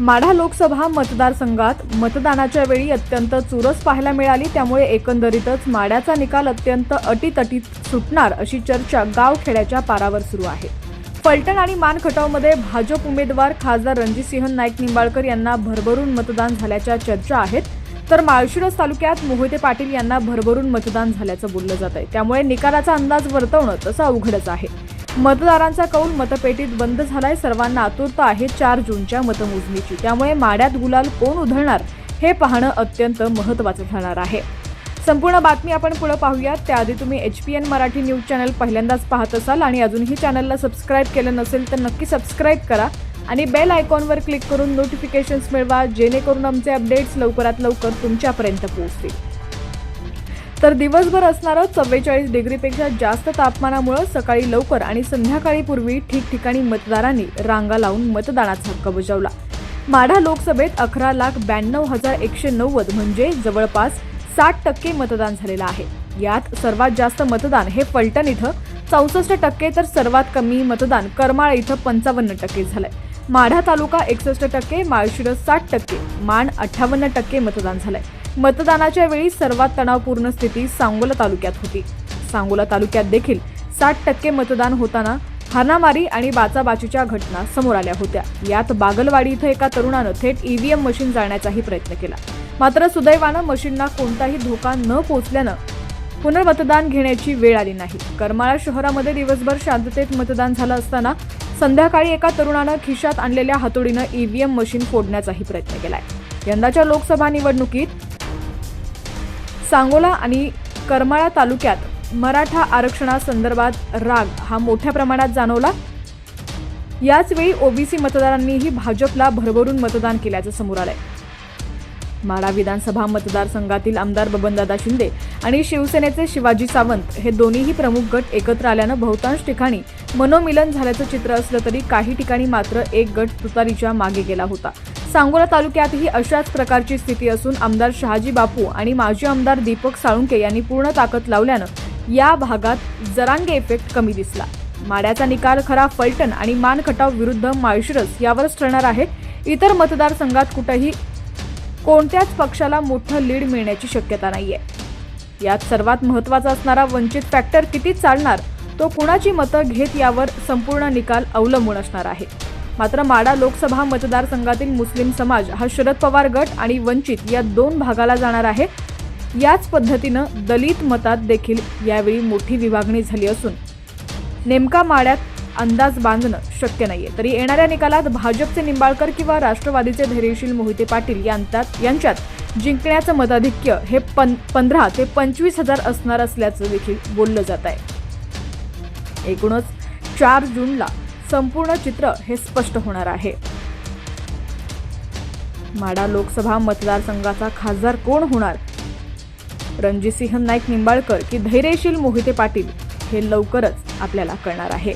माढा लोकसभा मतदारसंघात मतदानाच्या वेळी अत्यंत चुरस पाहायला मिळाली. त्यामुळे एकंदरीतच माड्याचा निकाल अत्यंत अटीतटीत सुटणार अशी चर्चा गावखेड्याच्या पारावर सुरू आहे. फलटण आणि मानखटावमध्ये भाजप उमेदवार खासदार रणजितसिंह नाईक निंबाळकर यांना भरभरून मतदान झाल्याच्या चर्चा आहेत. तर माळशिरस तालुक्यात मोहिते पाटील यांना भरभरून मतदान झाल्याचं बोललं जात आहे त्यामुळे निकालाचा अंदाज वर्तवणं तसं अवघडच आहे. मतदारांचा कौल मतपेटीत बंद झालाय. सर्वांना आतुरता आहे. चार जूनच्या मतमोजणीची. त्यामुळे माड्यात गुलाल कोण उधळणार हे पाहणं अत्यंत महत्त्वाचं ठरणार आहे. संपूर्ण बातमी आपण पुढे पाहूयात. त्याआधी तुम्ही H P N Marathi news channel पहिल्यांदाच पाहत असाल आणि अजूनही चॅनलला सबस्क्राईब केलं नसेल तर नक्की सबस्क्राईब करा आणि बेल आयकॉनवर क्लिक करून नोटिफिकेशन्स मिळवा जेणेकरून आमचे अपडेट्स लवकरात लवकर तुमच्यापर्यंत पोहोचतील. तर दिवसभर असणारं चव्वेचाळीस डिग्रीपेक्षा जास्त तापमानामुळे सकाळी लवकर आणि संध्याकाळी पूर्वी ठिकठिकाणी मतदारांनी रांगा लावून मतदानाचा हक्क बजावला. माढा लोकसभेत अकरा लाख ब्याण्णव हजार एकशे नव्वद म्हणजे जवळपास साठ टक्के मतदान झालेलं आहे. यात सर्वात जास्त मतदान हे फलटण इथं. चौसष्ट टक्के तर सर्वात कमी मतदान करमाळ इथं पंचावन्न टक्के झालंय. माढा तालुका एकसष्ट टक्के माळशिरस साठ टक्के मान अठ्ठावन्न टक्के मतदान झालंय. मतदानाच्या वेळी सर्वात तणावपूर्ण स्थिती सांगोला तालुक्यात होती. सांगोला तालुक्यात देखील साठ टक्के मतदान होताना हाणामारी आणि बाचाबाचीच्या घटना समोर आल्या होत्या. यात बागलवाडी इथं एका तरुणानं थेट ईव्हीएम मशीन जाळण्याचाही प्रयत्न केला. मात्र सुदैवानं मशीनला कोणताही धोका न पोचल्यानं पुनर्मतदान घेण्याची वेळ आली नाही. करमाळा शहरामध्ये दिवसभर शांततेत मतदान झालं असताना संध्याकाळी एका तरुणानं खिशात आणलेल्या हातोडीनं ईव्हीएम मशीन फोडण्याचाही प्रयत्न केलाय. यंदाच्या लोकसभा निवडणुकीत सांगोला आणि करमाळा तालुक्यात मराठा आरक्षणासंदर्भात राग हा मोठ्या प्रमाणात जाणवला. याचवेळी ओबीसी मतदारांनीही भाजपला भरभरून मतदान केल्याचं समोर आलंय. माढा विधानसभा मतदारसंघातील आमदार बबनदादा शिंदे आणि शिवसेनेचे शिवाजी सावंत हे दोन्हीही प्रमुख गट एकत्र आल्यानं बहुतांश ठिकाणी मनोमिलन झाल्याचं चित्र असलं तरी काही ठिकाणी मात्र एक गट तुतारीच्या मागे गेला होता. सांगोला तालुक्यातही अशाच प्रकारची स्थिती असून आमदार शहाजी बापू आणि माजी आमदार दीपक साळुंके यांनी पूर्ण ताकद लावल्यानं या भागात जरांगे इफेक्ट कमी दिसला. माड्याचा निकाल खरा फलटण आणि मानखटाव विरुद्ध माळशिरस यावरच ठरणार आहे इतर मतदारसंघात कुठंही कोणत्याच पक्षाला मोठं लीड मिळण्याची शक्यता नाहीये. यात सर्वात महत्त्वाचा असणारा वंचित फॅक्टर किती चालणार तो कुणाची मतं घेत यावर संपूर्ण निकाल अवलंबून असणार आहे. मात्र माडा लोकसभा मतदारसंघातील मुस्लिम समाज हा शरद पवार गट आणि वंचित या दोन भागाला जाणार आहे. याच पद्धतीनं दलित मतात देखील यावेळी मोठी विभागणी झाली असून नेमका माड्यात अंदाज बांधणं शक्य नाहीये. तरी येणाऱ्या निकालात भाजपचे निंबाळकर किंवा राष्ट्रवादीचे धैर्यशील मोहिते पाटील यांतात यांच्यात जिंकण्याचं मताधिक्य हे पं पंधरा ते पंचवीस हजार असणार असल्याचं देखील बोललं जात आहे. एकूणच चार जूनला संपूर्ण चित्र हे स्पष्ट होणार आहे. माडा लोकसभा मतदारसंघाचा खासदार कोण होणार? रणजितसिंह नाईक निंबाळकर की धैर्यशील मोहिते पाटील हे लवकरच आपल्याला कळणार आहे.